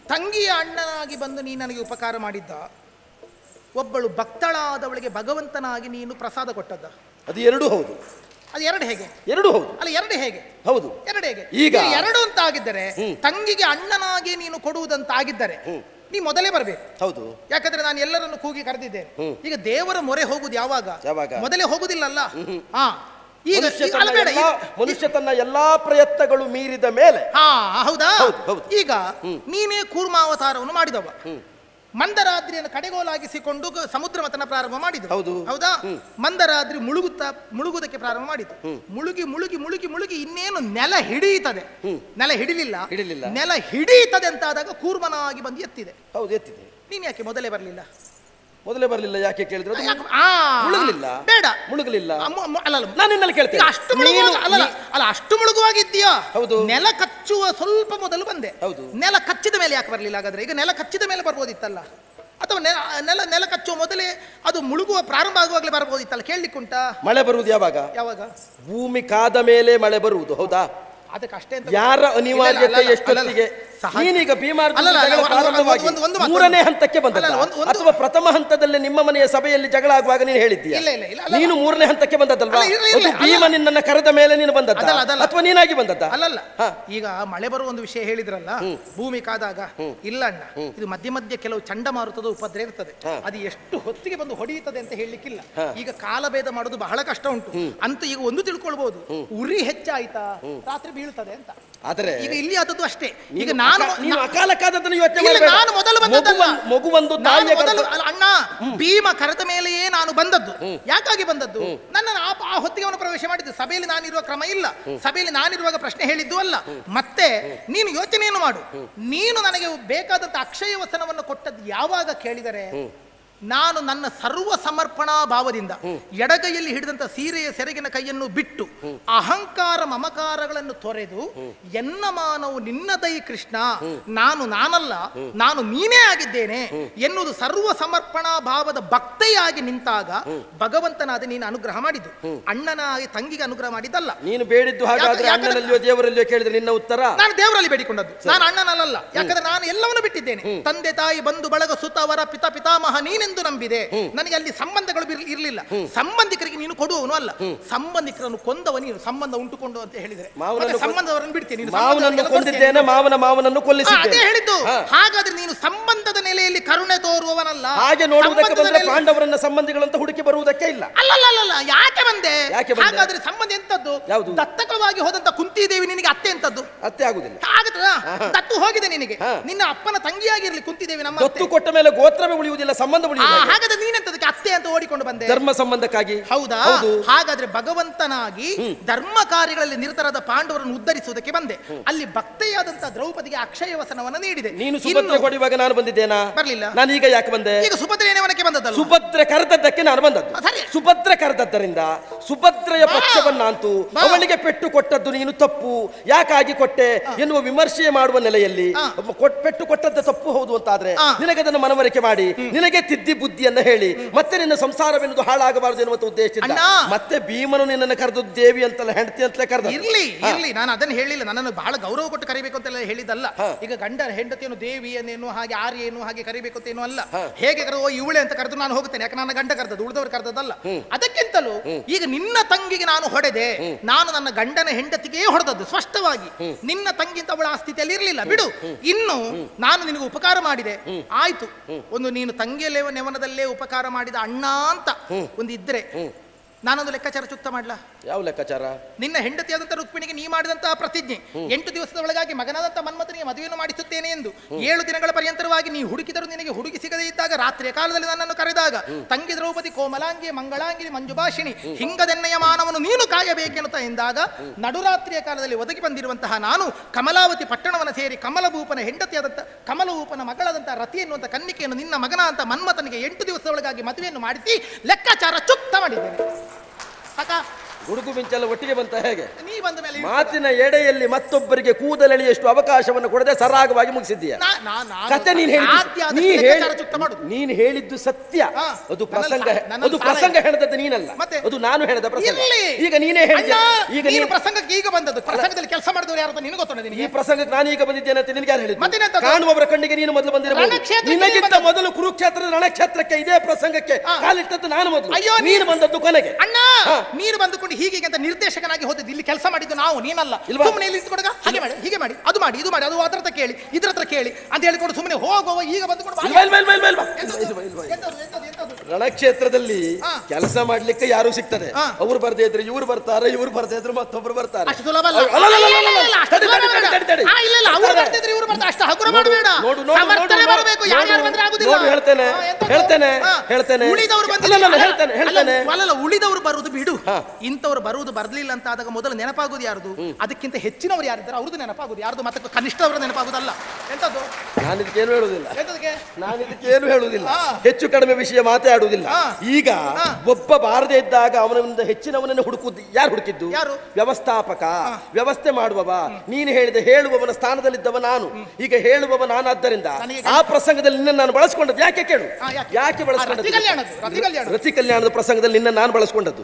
ತಂಗಿಯ ಅಣ್ಣನಾಗಿ ಬಂದು ನೀನು ನನಗೆ ಉಪಕಾರ ಮಾಡಿದ್ದ. ಒಬ್ಬಳು ಭಕ್ತಳಾದವಳಿಗೆ ಭಗವಂತನಾಗಿ ನೀನು ಪ್ರಸಾದ ಕೊಟ್ಟದ್ದ. ಅದು ಎರಡು ಹೌದು. ಅದು ಎರಡು ಹೇಗೆ? ಎರಡು ಹೌದು. ಅಲ್ಲ ಎರಡು ಹೇಗೆ? ಹೌದು. ಎರಡು ಹೇಗೆ? ಈಗ- ಎರಡು ಅಂತ ಆಗಿದ್ದರೆ ತಂಗಿಗೆ ಅಣ್ಣನಾಗಿ ನೀನು ಕೊಡುವುದಂತ ಆಗಿದ್ದರೆ ನೀ ಮೊದಲೇ ಬರಬೇಕು. ಹೌದು. ಯಾಕಂದ್ರೆ ನಾನು ಎಲ್ಲರನ್ನು ಕೂಗಿ ಕರೆದಿದ್ದೇನೆ ಈಗ ದೇವರ ಮೊರೆ ಹೋಗುದು ಯಾವಾಗ? ಯಾವಾಗ? ಮೊದಲೇ ಹೋಗುದಿಲ್ಲಲ್ಲ? ಹಾ. ಈಗ ಮನುಷ್ಯ ಈಗ- ಅಲ್ಲ ತನ್ನ ಬೇಡ ಎಲ್ಲಾ- ಈಗ- ಮನುಷ್ಯ ತನ್ನ ಎಲ್ಲಾ ಪ್ರಯತ್ನಗಳು ಮೀರಿದ ಮೇಲೆ. ಹಾ ಹೌದಾ? ಹೌದು, ಹೌದು. ಈಗ ನೀನೇ ಕೂರ್ಮಾವತಾರವನ್ನು ಮಾಡಿದವ. ಮಂದರಾದ್ರಿಯನ್ನು ಕಡೆಗೋಲಾಗಿಸಿಕೊಂಡು ಸಮುದ್ರ ಮತನ ಪ್ರಾರಂಭ ಮಾಡಿದ್ರು. ಹೌದು. ಹೌದಾ? ಮಂದರಾದ್ರಿ ಮುಳುಗುತ್ತಾ ಮುಳುಗುವುದಕ್ಕೆ ಪ್ರಾರಂಭ ಮಾಡಿತು. ಮುಳುಗಿ ಮುಳುಗಿ ಮುಳುಗಿ ಮುಳುಗಿ ಇನ್ನೇನು ನೆಲ ಹಿಡಿಯುತ್ತದೆ. ನೆಲ ಹಿಡಿಲಿಲ್ಲ. ಹಿಡಿಲಿಲ್ಲ. ನೆಲ ಹಿಡಿಯುತ್ತದೆ ಅಂತ ಆದಾಗ ಕೂರ್ಮನಾಗಿ ಬಂದು ಎತ್ತಿದೆ. ಹೌದು ಎತ್ತಿದೆ. ನೀನ್ ಯಾಕೆ ಮೊದಲೇ ಬರಲಿಲ್ಲ? ಮೊದಲೇ ಬರಲಿಲ್ಲ ಯಾಕೆ ಕೇಳಿದ್ರು? ಅದು ಆ, ಮುಳುಗಲಿಲ್ಲ. ಬೇಡ. ಮುಳುಗಲಿಲ್ಲ. ನಾನು ನಿನ್ನಲ್ಲಿ ಕೇಳ್ತೇನೆ. ಅಷ್ಟು ಅಲ್ಲ, ಅಲ್ಲ ಅಷ್ಟು ಮುಳುಗುವಾಗಿದ್ದೀಯಾ? ಹೌದು. ನೆಲ ಕಚ್ಚುವ ಸ್ವಲ್ಪ ಮೊದಲು ಬಂದೆ. ಹೌದು. ನೆಲ ಕಚ್ಚಿದ ಮೇಲೆ ಯಾಕೆ ಬರಲಿಲ್ಲ ಹಾಗಾದ್ರೆ? ಈಗ ನೆಲ ಕಚ್ಚಿದ ಮೇಲೆ ಬರ್ಬೋದಿತ್ತಲ್ಲ? ಅಥವಾ ನೆಲ ನೆಲ ನೆಲ ಕಚ್ಚುವ ಮೊದಲೇ ಅದು ಮುಳುಗುವ ಪ್ರಾರಂಭ ಆಗುವಾಗಲೇ ಬರ್ಬೋದಿತ್ತಲ್ಲ? ಕೇಳಲಿಕ್ಕುಂಟಾ? ಮಳೆ ಬರುವುದು ಯಾವಾಗ? ಯಾವಾಗ? ಭೂಮಿ ಕಾದ ಮೇಲೆ ಮಳೆ ಬರುವುದು ಹೌದಾ? ಅದಕ್ಕೆ ಅಷ್ಟೇ ಅಂತ ಯಾರ ಅನಿವಾರ್ಯತೆ ಎಷ್ಟೊತ್ತಿಗೆ? ನೀನೀಗ ಮೂರನೇ ಹಂತಕ್ಕೆ ಬಂದ ಅಥವಾ ಪ್ರಥಮ ಹಂತದಲ್ಲಿ ನಿಮ್ಮ ಮನೆಯ ಸಭೆಯಲ್ಲಿ ಜಗಳ ಆಗುವಾಗ ನೀನು ಹೇಳಿದ್ದೀಯ? ನೀನು ಮೂರನೇ ಹಂತಕ್ಕೆ ಬಂದದ್ದಲ್ವಾ? ಭೀಮ ನಿನ್ನನ್ನು ಕರೆದ ಮೇಲೆ ನೀನು ಬಂದದ್ದ. ಅಥವಾ ನೀನಾಗಿ ಬಂದದ್ದ? ಅಲ್ಲಲ್ಲ. ಈಗ ಮಳೆ ಬರುವ ಒಂದು ವಿಷಯ ಹೇಳಿದ್ರಲ್ಲ ಭೂಮಿ ಕಾದಾಗ ಇಲ್ಲ ಅಣ್ಣ. ಇದು ಮಧ್ಯ ಮಧ್ಯೆ ಕೆಲವು ಚಂಡಮಾರುತದ ಉಪದ್ರ ಇರ್ತದೆ. ಅದು ಎಷ್ಟು ಹೊತ್ತಿಗೆ ಬಂದು ಹೊಡೆಯುತ್ತದೆ ಅಂತ ಹೇಳಲಿಕ್ಕಿಲ್ಲ. ಈಗ ಕಾಲಭೇದ ಮಾಡೋದು ಬಹಳ ಕಷ್ಟ ಉಂಟು. ಅಂತ ಈಗ ಒಂದು ತಿಳ್ಕೊಳ್ಬಹುದು ಉರಿ ಹೆಚ್ಚಾಯ್ತಾ? ರಾತ್ರಿ ಬೀಳ್ತದೆ ಅಂತ. ಆದರೆ ಈಗ ಇಲ್ಲಿ ಆದದ್ದು ಅಷ್ಟೇ. ಈಗ ನಾನು ಅಕ- ನೀನು ಅಕಾಲಕ್ಕಾದದ್ದನ್ನು ಯೋಚನೆ ಇಲ್ಲ, ಮಾಡಬೇಡ. ನಾನು ಮೊದಲು ಬಂದದ್ದಲ್ಲ. ಮಗು ಒಂದು- ನಾನು ತಾಯಿಯ ಮೊದಲು ಗರ್ಭ- ಅಲ್ಲ, ಅಣ್ಣ ಭೀಮ ಕರೆದ ಮೇಲೆಯೇ ನಾನು ಬಂದದ್ದು. ಯಾಕಾಗಿ ಬಂದದ್ದು? ನನ್ನ ಆ ಆ ಹೊತ್ತಿಗೆ ಅವನು ಪ್ರವೇಶ ಮಾಡಿದ್ದು. ಸಭೆಯಲ್ಲಿ ನಾನಿರುವ ಕ್ರಮ ಇಲ್ಲ. ಸಭೆಯಲ್ಲಿ ನಾನಿರುವಾಗ ಪ್ರಶ್ನೆ ಹೇಳಿದ್ದು ಅಲ್ಲ. ಮತ್ತೆ ನೀನು ಯೋಚನೆಯನ್ನು ಮಾಡು. ನೀನು ನನಗೆ ಬೇಕಾದಂತ ಅಕ್ಷಯ ವಸನವನ್ನು ಕೊಟ್ಟದ್ದು ಯಾವಾಗ ಕೇಳಿದರೆ? ನಾನು ನನ್ನ ಸರ್ವ ಸಮರ್ಪಣಾ ಭಾವದಿಂದ ಎಡಗೈಯಲ್ಲಿ ಹಿಡಿದಂತ ಸೀರೆಯ ಸೆರಗಿನ ಕೈಯನ್ನು ಬಿಟ್ಟು ಅಹಂಕಾರ ಮಮಕಾರಗಳನ್ನು ತೊರೆದು ಎನ್ನ ಮಾನವು ನಿನ್ನದೈ ಕೃಷ್ಣ ನಾನು ನಾನಲ್ಲ ನಾನು ನೀನೇ ಆಗಿದ್ದೇನೆ ಎನ್ನುವುದು ಸರ್ವ ಸಮರ್ಪಣಾ ಭಾವದ ಭಕ್ತೆಯಾಗಿ ನಿಂತಾಗ ಭಗವಂತನಾದ ನೀನು ಅನುಗ್ರಹ ಮಾಡಿದ್ದು. ಅಣ್ಣನಾಗಿ ತಂಗಿಗೆ ಅನುಗ್ರಹ ಮಾಡಿದ್ದಲ್ಲ. ನೀನು ಬೇಡಿದ್ದು ಹಾಗಾದ್ರೆ ಅಣ್ಣನಲ್ಲಿಯೋ ದೇವರಲ್ಲಿಯೋ ಕೇಳಿದ್ರೆ ನಿನ್ನ ಉತ್ತರ? ನಾನು ದೇವರಲ್ಲಿ ಬೇಡಿಕೊಂಡದ್ದು. ನಾನು ಅಣ್ಣನಲ್ಲ ಯಾಕಂದ್ರೆ ನಾನು ಎಲ್ಲವನ್ನು ಬಿಟ್ಟಿದ್ದೇನೆ. ತಂದೆ ತಾಯಿ ಬಂಧು ಬಳಗ ಸುತವರ ಪಿತಾ ಪಿತ ಪಿತಾಮಹ ನೀನೆಂದು ನಂಬಿದೆ? ನನಗೆ ಅಲ್ಲಿ ಸಂಬಂಧಗಳು ಇರಲಿಲ್ಲ. ಸಂಬಂಧಿಕರಿಗೆ ನೀನು ಕೊಡುವವನು ಅಲ್ಲ. ಸಂಬಂಧಿಕರನ್ನು ಕೊಂದವ ನೀನು. ಸಂಬಂಧ ಉಂಟುಕೊಂಡು ಅಂತ ಹೇಳಿದ್ರೆ. ಸಂಬಂಧವರನ್ನು ಬಿಡ್ತೀನಿ. ನೀನು ಮಾವನನ್ನು ಕೊಂದಿದ್ದೇನೆ ಮಾವನ ಮಾವನನ್ನು ಕೊಲ್ಲಿಸಿದ್ದೇನೆ. ಹೇಳಿದ್ದು. ಹಾಗಾದ್ರೆ ನೀನು ಸಂಬಂಧದ ನೆಲೆಯಲ್ಲಿ ಕರುಣೆ ತೋರುವವನಲ್ಲ. ಹಾಗೆ ನೋಡುವುದಕ್ಕೆ ಬಂದ್ರೆ ಪಾಂಡವರನ್ನ ಸಂಬಂಧಿಗಳಂತ ಹುಡುಕಿ ಬರುವುದಕ್ಕೆ ಇಲ್ಲ. ಅಲ್ಲ ಯಾಕೆ ಬಂದೆ? ಯಾಕೆ ಬಂದೆ? ಹಾಗಾದ್ರೆ ಸಂಬಂಧ ಎಂತದ್ದು? ಯಾವುದು? ದತ್ತಕವಾಗಿ ಹೋದಂತ ಕುಂತಿದೇವಿ ನಿನಗೆ ಅತ್ತೆ ಎಂತದ್ದು? ಅತ್ತೆ ಆಗುದಿಲ್ಲ. ಆಗುತ್ತದ ದತ್ತು ಹೋಗಿದೆ ನಿನಗೆ. ನಿನ್ನ ಅಪ್ಪನ ತಂಗಿಯಾಗಿರ್ಲಿ ಕುಂತಿದೇವಿ ನಮ್ಮ ದತ್ತು. ಕೊಟ್ಟ ಮೇಲೆ ಗೋತ್ರವೇ ಉಳಿಯುವುದಿಲ್ಲ ಸಂಬಂಧ ಉಳಿಯುವುದಿಲ್ಲ ಹಾಗಾದ್ರೆ ನೀನಂತದಕ್ಕೆ ಅತ್ತೆ ಅಂತ ಓಡಿಕೊಂಡು ಬಂದೆ. ಧರ್ಮ ಸಂಬಂಧಕ್ಕಾಗಿ. ಹೌದಾ? ಹಾಗಾದ್ರೆ ಭಗವಂತನಾಗಿ ಧರ್ಮ ಕಾರ್ಯಗಳಲ್ಲಿ ನಿರತರಾದ ಪಾಂಡವರನ್ನು ಉದ್ಧರಿಸುವುದಕ್ಕೆ ಬಂದೆ. ಅಲ್ಲಿ ಭಕ್ತೆಯಾದಂತ ದ್ರೌಪದಿಗೆ ಅಕ್ಷಯ ವಸನವನ್ನು ನೀಡಿದೆ. ನೀನು ಸುಭದ್ರೆ ಕೊಡುವಾಗ ನಾನು ಬಂದಿದ್ದೇನಾ? ಬರ್ಲಿಲ್ಲ. ನಾನು ಈಗ ಯಾಕೆ ಬಂದೆ? ಈಗ ಸುಭದ್ರೆ ನೇಮನಕ್ಕೆ ಬಂದದ್ದು ಸುಭದ್ರೆ ಕರೆದದ್ದಕ್ಕೆ ನಾನು ಬಂದದ್ದು. ಸರಿ. ಸುಭದ್ರೆ ಕರೆದದ್ದರಿಂದ ಸುಭದ್ರೆಯ. ಪಕ್ಷವನ್ನಂತೂ. ಅವಳಿಗೆ ಪೆಟ್ಟು ಕೊಟ್ಟದ್ದು ನೀನು ತಪ್ಪು. ಯಾಕಾಗಿ ಕೊಟ್ಟೆ? ಎನ್ನುವ ವಿಮರ್ಶೆ ಮಾಡುವ ನೆಲೆಯಲ್ಲಿ ಪೆಟ್ಟು ಕೊಟ್ಟದ್ದು ತಪ್ಪು ಹೌದು ಅಂತಾದ್ರೆ. ನಿನಗೆ ಅದನ್ನು ಮನವರಿಕೆ ಮಾಡಿ. ನಿನಗೆ ತಿದ್ದಿ ಬುದ್ಧಿಯನ್ನ ಹೇಳಿ ಮತ್ತೆ ನಿನ್ನ ಸಂಸಾರವೆನ್ನುವುದು ಹಾಳಾಗಬಾರದು ಎನ್ನುವ ಉದ್ದೇಶದಿಂದ ಅಣ್ಣ. ಮತ್ತೆ ಭೀಮನು ನಿನ್ನನ್ನು ಕರೆದು ದೇವಿ ಅಂತಲ್ಲ ಹೆಂಡತಿ ಅಂತಲೇ ಕರೆದ. ಇರ್ಲಿ ಇರ್ಲಿ ನಾನು ಅದನ್ನು ಹೇಳಿಲ್ಲ ನನ್ನನ್ನು ಬಹಳ ಗೌರವ ಕೊಟ್ಟು ಕರಿಬೇಕು ಅಂತೆಲ್ಲ ಹೇಳಿದಲ್ಲ ಹಾ. ಈಗ ಗಂಡ ಹೆಂಡತಿಯನ್ನು ದೇವಿಯನ್ನೇನು ಹಾಗೆ ಆರ್ಯೇನು ಹಾಗೆ ಕರಿಬೇಕು ಅಂತ ಏನು ಅಲ್ಲ. ಹಾ. ಹೇಗೆ ಕರೋ ಓ ಇವಳೆ ಅಂತ ಕರೆದು ನಾನು ಹೋಗುತ್ತೇನೆ ಯಾಕೆ ನನ್ನ ಗಂಡ ಕರೆದದ್ದು ಉಳಿದವರು ಕರೆದದ್ದಲ್ಲ. ಅದಕ್ಕಿಂತಲೂ ಈಗ ನಿನ್ನ ತಂಗಿಗೆ ನಾನು ಹೊಡೆದೆ ನಾನು ನನ್ನ ಗಂಡನ ಹೆಂಡತಿಗೆ ಹೊಡೆದದ್ದು ಸ್ಪಷ್ಟವಾಗಿ. ನಿನ್ನ ತಂಗಿ ಅಂತ ಅವಳ ಆ ಸ್ಥಿತಿಯಲ್ಲಿ ಇರಲಿಲ್ಲ ಬಿಡು. ಇನ್ನು ನಾನು ನಿನಗೆ ಉಪಕಾರ ಮಾಡಿದೆ. ಆಯ್ತು. ಒಂದು ನೀನು ತಂಗಿಯ ಲೇವ ನೆವನದಲ್ಲೇ ಉಪಕಾರ ಮಾಡಿದ ಅಣ್ಣ ಅಂತ ಒಂದು ಇದ್ರೆ ನಾನೊಂದು ಲೆಕ್ಕಾಚಾರ ಚುಕ್ತ ಮಾಡ್ಲಾ? ಯಾವ ಲೆಕ್ಕಾಚಾರ? ನಿನ್ನ ಹೆಂಡತಿಯಾದಂತ ರುಕ್ಮಿಣಿಗೆ ನೀ ಮಾಡಿದಂತಹ ಪ್ರತಿಜ್ಞೆ. ಎಂಟು ದಿವಸದ ಒಳಗಾಗಿ ಮಗನಾದಂತ ಮನ್ಮಥನಿಗೆ ಮದುವೆಯನ್ನು ಮಾಡಿಸುತ್ತೇನೆ ಎಂದು. ಏಳು ದಿನಗಳ ಪರ್ಯಂತರವಾಗಿ ನೀ ಹುಡುಕಿದರೂ ನಿನಗೆ ಹುಡುಗಿ ಸಿಗದೇ ಇದ್ದಾಗ ರಾತ್ರಿಯ ಕಾಲದಲ್ಲಿ ನನ್ನನ್ನು ಕರೆದಾಗ ತಂಗಿ ದ್ರೌಪದಿ ಕೋಮಲಾಂಗಿ ಮಂಗಳಾಂಗಿ ಮಂಜುಭಾಷಿಣಿ ಹಿಂಗದೆನ್ನಯ ಮಾನವನು ನೀನು ಕಾಯಬೇಕೆನ್ನುತ್ತಾ ಎಂದಾಗ ನಡುರಾತ್ರಿಯ ಕಾಲದಲ್ಲಿ ಒದಗಿ ಬಂದಿರುವಂತಹ ನಾನು ಕಮಲಾವತಿ ಪಟ್ಟಣವನ್ನು ಸೇರಿ ಕಮಲಭೂಪನ ಹೆಂಡತಿಯಾದಂಥ ಕಮಲಭೂಪನ ಮಗಳಾದಂಥ ರತಿ ಎನ್ನುವಂಥ ಕನ್ನಿಕೆಯನ್ನು ನಿನ್ನ ಮಗನ ಅಂತ ಮನ್ಮಥನಿಗೆ ಎಂಟು ದಿವಸದ ಒಳಗಾಗಿ ಮದುವೆಯನ್ನು ಮಾಡಿಸಿ ಲೆಕ್ಕಾಚಾರ ಚುಕ್ತ ಮಾಡಿದ್ದೇನೆ. ಅಕ್ಕ ಗುಡುಗು ಮಿಂಚೆಲ್ಲ ಒಟ್ಟಿಗೆ ಬಂತ ಹೇಗೆ ನೀ ಬಂದ ಮೇಲೆ ಮಾತಿನ ಎಡೆಯಲ್ಲಿ ಮತ್ತೊಬ್ಬರಿಗೆ ಕೂದಲೆಳೆಯಷ್ಟು ಅವಕಾಶವನ್ನು ಕೊಡದೆ ಸರಾಗವಾಗಿ ಮುಗಿಸಿದ್ದೀಯ ನಾ- ನಾ- ನಾನು ಕತೆ ನೀನ್ ನೀ ಲೆಕ್ಕಾಚಾರ ಚುಕ್ತ ಮಾಡುದು. ನೀನ್ ಹೇಳಿದ್ದು ಸತ್ಯ ಹಾ. ಅದು ನನ್ನಲ್ಲಿ ಪ್ರಸಂಗ ಸಾ- ಅದು ಪ್ರಸಂಗ ಹೇಳದದ್ದು ನೀನಲ್ಲ ಮತ್ತೆ? ಅದು ನಾನು ಹೇಳಿದ ಪ್ರಸಂಗ ಇರ್ಲಿ. ಈಗ ನೀನೇ ಹೇಳಿದ ಈಗ ನೀನು ನೀನು ಪ್ರಸಂಗಕ್ಕೆ ಈಗ ಬಂದದ್ದು ಪ್ರಸಂಗದಲ್ಲಿ ಕೆಲಸ ಮಾಡಿದವರು ಯಾರು ಅಂತ ನಿನಗೆ ಗೊತ್ತುಂಟ ಈ ನಿನಗೆ ಪ್ರಸಂಗಕ್ಕೆ ನಾನು ಈಗ ಬಂದಿದ್ದೇನೆ ಅಂತ ನಿನಗೆ ಯಾರು ಹೇಳಿದ್ದು ಮತ್ತಿನ್ನೆಂತದ್ದು? ಕಾಣುವವರ ಕಣ್ಣಿಗೆ ನೀನು ಮೊದಲು ಬಂದಿರಬಹುದು ರಣಕ್ಷೇತ್ರಕ್ಕೆ ನಿನಗಿಂತ. ಮೊದಲು ಕುರುಕ್ಷೇತ್ರದ ರಣಕ್ಷೇತ್ರಕ್ಕೆ ಇದೇ ಪ್ರಸಂಗಕ್ಕೆ ಹಾ. ಕಾಲಿಟ್ಟದ್ದು ನಾನು ಮೊದಲು ಅಯ್ಯೋ, ನೀನು ಬಂದದ್ದು ಕೊನೆಗೆ ಅಣ್ಣ ಹಾ. ನೀನು ಬಂದುಕೊಂಡು ಹೀಗೆ ಅಂತ ನಿರ್ದೇಶಕನಾಗಿ ಹೋದದ್ದು ಇಲ್ಲಿ ಕೆಲಸ ಮಾಡಿದ್ದು ನಾವು ನೀನಲ್ಲ. ಸುಮ್ಮನೆ ಇಲ್ಲಿ ಇಟ್ಕೊಂಡಾಗ ಹಾಗೆ ಮಾಡಿ ಹೀಗೆ ಮಾಡಿ. ಅದು ಮಾಡಿ ಇದು ಮಾಡಿ ಅದು ಅದ್ರ ಹತ್ರ ಕೇಳಿ ಇದ್ರ ಹತ್ರ ಕೇಳಿ ಅಂತ ಹೇಳಿಕೊಂಡು ಸುಮ್ಮನೆ ಹೋಗುವ ಈಗ ಬಂದುಕೊಂಡು? ರಣಕ್ಷೇತ್ರದಲ್ಲಿ ಕೆಲಸ ಮಾಡ್ಲಿಕ್ಕೆ ಯಾರು ಸಿಗ್ತದೆ. ಅವ್ರು ಬರ್ದೇ ಇದ್ರೆ ಇವ್ರು ಬರ್ತಾರೆ ಇವ್ರು ಬರ್ದೇ ಇದ್ರೆ ಮತ್ತೊಬ್ರು ಬರ್ತಾರೆ. ಅಷ್ಟು ಸುಲಭ ಹೇಳ್ತೇನೆ? ಹೇಳ್ತೇನೆ ಹೇಳ್ತೇನೆ. ಹೇಳ್ತೇನೆ ಹೇಳ್ತೇನೆ. ಉಳಿದವರು ಬರುವುದು ಬಿಡು. ಹಾ. ಇಂಥವ್ರು ಬರುವುದು ಬರಲಿಲ್ಲ ಅಂತ ಆದಾಗ ಮೊದಲು ನೆನಪಾಗುದು ಯಾರ್ದು? ಅದಕ್ಕಿಂತ ಹೆಚ್ಚಿನವರು ಯಾರಿದ್ದಾರೆ ಅವ್ರದ್ದು ನೆನಪಾಗುದು. ಯಾರ್ದು ಮತ್ತೆ ಕನಿಷ್ಠವರ ನೆನಪಾಗುದಲ್ಲ. ಎಂತದ್ದು? ನಾನು ಇದಕ್ಕೇನು ಹೇಳುವುದಿಲ್ಲ. ನಾನು ಇದಕ್ಕೇನು ಹೇಳುವುದಿಲ್ಲ. ಹೆಚ್ಚು ಕಡಿಮೆ ವಿಷಯ ಮಾತಾಡುವುದಿಲ್ಲ ಈಗ ಒಬ್ಬ ಬಾರದೇ ಇದ್ದಾಗ ಅವನಿಂದ ಹೆಚ್ಚಿನವನನ್ನು ಹುಡುಕುದು ಯಾರು ಹುಡುಕಿದ್ದು? ಯಾರು? ವ್ಯವಸ್ಥಾಪಕ. ವ್ಯವಸ್ಥೆ ಮಾಡುವವ. ನೀನು ಹೇಳಿದ ಹೇಳುವವನ ಸ್ಥಾನದಲ್ಲಿದ್ದವ ನಾನು. ಈಗ ಹೇಳುವವ ನಾನಾದ್ದರಿಂದ ಆ ಪ್ರಸಂಗದಲ್ಲಿ ನಿನ್ನ ನಾನು ಬಳಸ್ಕೊಂಡದ್ದು ಯಾಕೆ ಕೇಳು? ಯಾಕೆ? ಬಳಸಿಕೊಂಡದ್ದು? ರತಿ ಕಲ್ಯಾಣದ ಪ್ರಸಂಗದಲ್ಲಿ ನಿನ್ನ ನಾನು ಬಳಸ್ಕೊಂಡದ್ದು.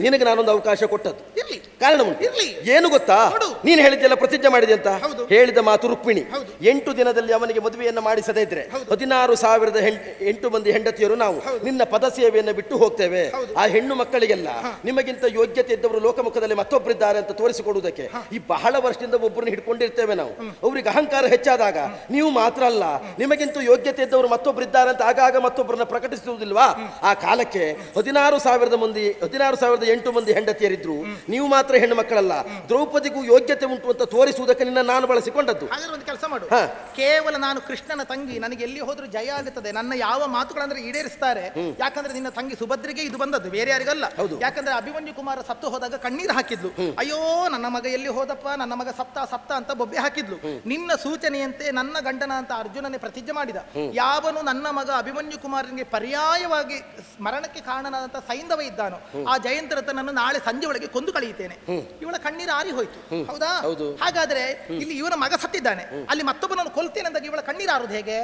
ನಿನಗೆ ನಾನೊಂದು ಅವಕಾಶ ಕೊಟ್ಟದ್ದು. ಇರ್ಲಿ. ಕಾರಣ ಉಂಟು. ಇರ್ಲಿ. ಏನು ಗೊತ್ತಾ. ನೀನು ಹೇಳಿದ್ದೆಲ್ಲ ಪ್ರತಿಜ್ಞೆ ಮಾಡಿದೆ ಅಂತ. ಹೇಳಿದ ಮಾತು ರುಕ್ಮಿಣಿ. ಎಂಟು ದಿನದಲ್ಲಿ ಅವನಿಗೆ ಮದುವೆಯನ್ನ ಮಾಡಿಸದೇ ಇದ್ರೆ ಹೌದು. ಹದಿನಾರು ಸಾವಿರದ ಎಂಟು ಮಂದಿ ಹೆಂಡತಿಯರು ನಾವು. ನಿನ್ನ ಪದ ಸೇವೆಯನ್ನು ಬಿಟ್ಟು ಹೋಗ್ತೇವೆ. ಆ ಹೆಣ್ಣು ಮಕ್ಕಳಿಗೆಲ್ಲ ನಿಮಗಿಂತ ಯೋಗ್ಯತೆ ಇದ್ದವರು ಲೋಕಮುಖದಲ್ಲಿ ಮತ್ತೊಬ್ಬರಿದ್ದಾರೆ ಅಂತ ತೋರಿಸಿಕೊಡುವುದಕ್ಕೆ ಈ ಬಹಳ ವರ್ಷದಿಂದ ಒಬ್ಬರನ್ನ ಹಿಡ್ಕೊಂಡಿರ್ತೇವೆ ನಾವು. ಅವರಿಗೆ ಅಹಂಕಾರ ಹೆಚ್ಚಾದಾಗ ನೀವು ಮಾತ್ರ ಅಲ್ಲ ನಿಮಗಿಂತ ಯೋಗ್ಯತೆ ಇದ್ದವರು ಮತ್ತೊಬ್ಬರಿದ್ದಾರೆ ಅಂತ ಆಗಾಗ ಮತ್ತೊಬ್ಬರನ್ನ ಪ್ರಕಟಿಸುವುದಿಲ್ವಾ? ಆ ಕಾಲಕ್ಕೆ ಹದಿನಾರು ಸಾವಿರದ ಮಂದಿ ಹದಿನಾರು ಸಾವಿರದ ಎಂಟು ಮಂದಿ ಹೆಂಡತಿಯರಿದ್ರು ನೀವು ಮಾತ್ರ ಹೆಣ್ಣು ಮಕ್ಕಳಲ್ಲ ದ್ರೌಪದಿಗೂ ಯೋಗ್ಯತೆ ಉಂಟು ಅಂತ ತೋರಿಸುವುದಕ್ಕೆ ನಿನ್ನ ನಾನು ಬಳಸಿಕೊಂಡದ್ದು. ಹಾಗಾದ್ರೆ ಒಂದು ಕೆಲಸ ಮಾಡು. ಹಾ. ಕೇವಲ ನಾನು ಕೃಷ್ಣನ ತಂಗಿ ನನಗೆ ಎಲ್ಲಿ ಹೋದ್ರೂ ಜಯ ಆಗುತ್ತದೆ ನನ್ನ ಯಾವ ಮಾತುಗಳಂದ್ರೆ ಈಡೇರಿಸ್ತಾರೆ. ಯಾಕಂದ್ರೆ ನಿನ್ನ ತಂಗಿ ಸುಭದ್ರಿಗೆ ಇದು ಬಂದದ್ದು ಬೇರೆ ಯಾರಿಗಲ್ಲ. ಹೌದು. ಯಾಕಂದ್ರೆ ಅಭಿಮನ್ಯು ಕುಮಾರ ಸತ್ತು ಹೋದಾಗ ಕಣ್ಣೀರು ಹಾಕಿದ್ಲು. ಅಯ್ಯೋ ನನ್ನ ಮಗ ಎಲ್ಲಿ ಹೋದಪ್ಪ ನನ್ನ ಮಗ ಸಪ್ತ ಸಪ್ತ ಅಂತ ಬೊಬ್ಬೆ ಹಾಕಿದ್ಲು. ನಿನ್ನ ಸೂಚನೆಯಂತೆ ನನ್ನ ಗಂಡನ ಅಂತ ಅರ್ಜುನನೇ ಪ್ರತಿಜ್ಞೆ ಮಾಡಿದ. ಯಾವನು ನನ್ನ ಮಗ ಅಭಿಮನ್ಯು ಕುಮಾರನಿಗೆ ಪರ್ಯಾಯವಾಗಿ ಮರಣಕ್ಕೆ ಕಾರಣನಾದಂತ ಸೈಂಧವ ಇದ್ದಾನೋ ಆ ಜಯಂತರತನನ್ನು ನಾಳೆ ಸಂಜೆ ಒಳಗೆ ಕೊಂದು ಕಳೆಯುತ್ತೇನೆ. ಇವಳ ಕಣ್ಣೀರು ಆರಿ ಹೋಯ್ತು. ಹೌದಾ? ಹೌದು. ಹಾಗಾದ್ರೆ ಇಲ್ಲಿ ಇವನ ಮಗ ಸತ್ತಿದ್ದಾನೆ. ಅಲ್ಲಿ ಮತ್ತೊಬ್ಬನನ್ನು ಕೊಲ್ತೇನೆ ಅಂದಾಗ ಇವಳ ಕಣ್ಣೀರು ಆರುದು ಹೇಗೆ?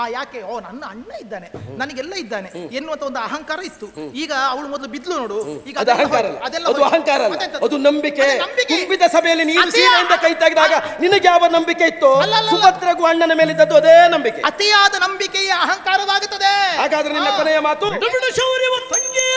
ಆ ಯಾಕೆ? ಓ ನನ್ನ ಅಣ್ಣ ಇದ್ದಾನೆ. ನನಗೆಲ್ಲ ಇದ್ದಾನೆ. ಎನ್ನುವಂತ ಒಂದು ಅಹಂಕಾರ ಇತ್ತು. ಈಗ ಅವಳು ಮೊದಲು ಬಿದ್ಲು ನೋಡು. ಈಗ ಅಹಂಕಾರ ಅದು ಅಹಂಕಾರ ಅದು ನಂಬಿಕೆ. ತುಂಬಿದ ಸಭೆಯಲ್ಲಿ ನೀನು ಅದೇ ಸೀರೆಯಿಂದ ಕೈ ತೆಗೆದಾಗ ನಿನಗೆ ಯಾವ ನಂಬಿಕೆ ಇತ್ತು. ಸುಭದ್ರಗೂ ಅಣ್ಣನ ಮೇಲಿದ್ದದ್ದು ಅದೇ ನಂಬಿಕೆ. ಅತಿಯಾದ ನಂಬಿಕೆಯ ಅಹಂಕಾರವಾಗುತ್ತದೆ. ಹಾಗಾದ್ರೆ ನಿನ್ನ. ಕೊನೆಯ ಮಾತು ಶೌರ್ಯ ಶೌರ್ಯವ ತಂಗಿಯ!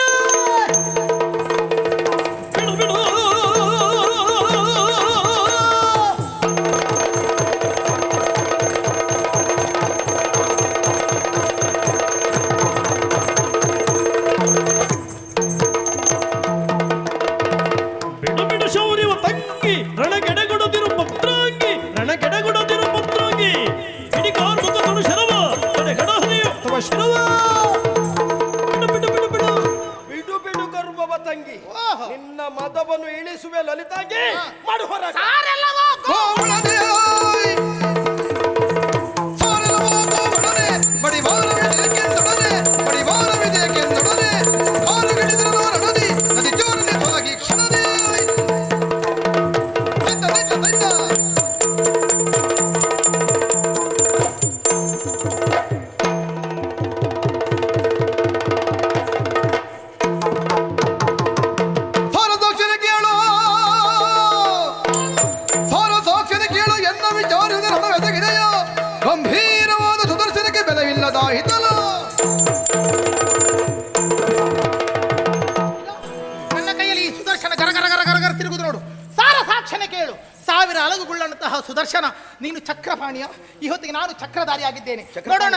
ಕೈಯಲ್ಲಿ ಈ ಸುದರ್ಶನ ಗರ ಗರ ಗರ ಗರ ಗರ ತಿರುಗುದು ನೋಡು. ಸಾರ ಸಾಕ್ಷಣೆ ಕೇಳು. ಸಾವಿರ ಅಲಗುಗೊಳ್ಳಂತಹ ಸುದರ್ಶನ. ನೀನು ಚಕ್ರಪಾಣಿಯ? ಈ ಹೊತ್ತಿಗೆ ನಾನು ಚಕ್ರಧಾರಿ ಆಗಿದ್ದೇನೆ ನೋಡೋಣ.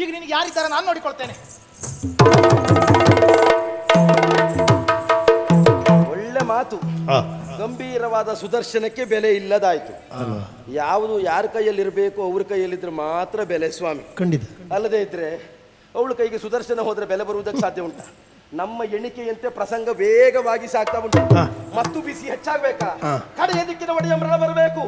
ಈಗ ನಿನಗೆ ಯಾರಿದ್ದಾರೆ ನಾನು ನೋಡಿಕೊಳ್ತೇನೆ. ಒಳ್ಳೆ ಮಾತು. ಗಂಭೀರವಾದ ಸುದರ್ಶನಕ್ಕೆ ಬೆಲೆ ಇಲ್ಲದಾಯ್ತು. ಯಾವುದು ಯಾರ ಕೈಯಲ್ಲಿರಬೇಕು ಅವ್ರ ಕೈಯಲ್ಲಿದ್ರೆ ಮಾತ್ರ ಬೆಲೆ ಸ್ವಾಮಿ. ಖಂಡಿತ. ಅಲ್ಲದೆ ಇದ್ರೆ ಅವಳ ಕೈಗೆ ಸುದರ್ಶನ ಹೋದ್ರೆ ಬೆಲೆ ಬರುವುದಕ್ಕೆ ಸಾಧ್ಯ ಉಂಟಾ? ನಮ್ಮ ಎಣಿಕೆಯಂತೆ ಪ್ರಸಂಗ ವೇಗವಾಗಿ ಸಾಗ್ತಾ ಉಂಟು. ಮತ್ತು ಬಿಸಿ ಹೆಚ್ಚಾಗಬೇಕಾ? ಕಡೆಯ ದಿಕ್ಕಿನ ಒಡೆಯ ಮರಣ ಬರಬೇಕು.